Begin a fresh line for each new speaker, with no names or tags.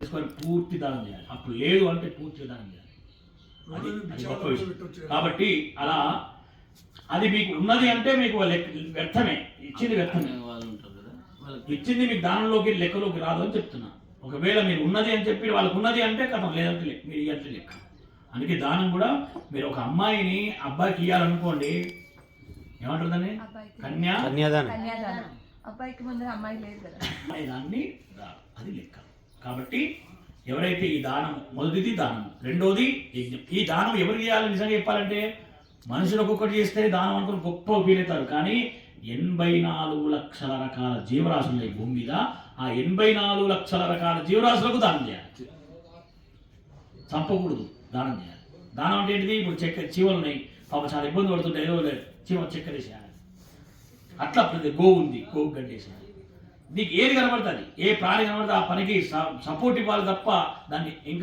తీసుకొని పూర్తి దానం చేయాలి. అప్పుడు లేదు అంటే పూర్తి దానం చేయాలి. అది అది గొప్ప విషయం. కాబట్టి అలా అది మీకు ఉన్నది అంటే మీకు వ్యర్థమే. ఇచ్చింది వ్యర్థమే.
వాళ్ళు ఉంటారు కదా వాళ్ళకి
ఇచ్చింది మీకు దానంలోకి లెక్కలోకి రాదు అని చెప్తున్నా. ఒకవేళ మీరు ఉన్నది అని చెప్పి వాళ్ళకు ఉన్నది అంటే కథం లేదంటే లెక్క మీరు ఇవ్వంటే లెక్క. అందుకే దానం కూడా మీరు ఒక అమ్మాయిని అబ్బాయికి ఇవ్వాలనుకోండి ఏమంటుందని కన్యా
కన్యాదానం.
అబ్బాయికి ముందు అమ్మాయి లేదు కదా.
దాన్ని దా- అది లెక్క. కాబట్టి ఎవరైతే ఈ దానం మొదటిది దానం రెండోది యజ్ఞం. ఈ దానం ఎవరికి చేయాలి? నిజంగా చెప్పాలంటే మనుషులు ఒక్కొక్కటి చేస్తే దానం అనుకుని గొప్ప ఫీల్ అవుతారు కానీ ఎనభై నాలుగు లక్షల రకాల జీవరాశులు ఉన్నాయి భూమి మీద ఆ ఎనభై నాలుగు లక్షల రకాల జీవరాశులకు దానం చేయాలి. చంపకూడదు దానం చేయాలి. దానం అంటే ఏంటిది? ఇప్పుడు చెక్క చీమలు ఉన్నాయి. పాప చాలా ఇబ్బంది పడుతుంటే ఏదో లేదు చీమ చక్కెర వేసేయాలి అట్లా ప్రతి గోవు ఉంది గోవు గడ్డేసేయాలి. నీకు ఏది కనబడుతుంది? ఏ ప్రాణి కనబడితే ఆ పనికి సపోర్ట్ ఇవ్వాలి తప్ప దాన్ని ఇంకా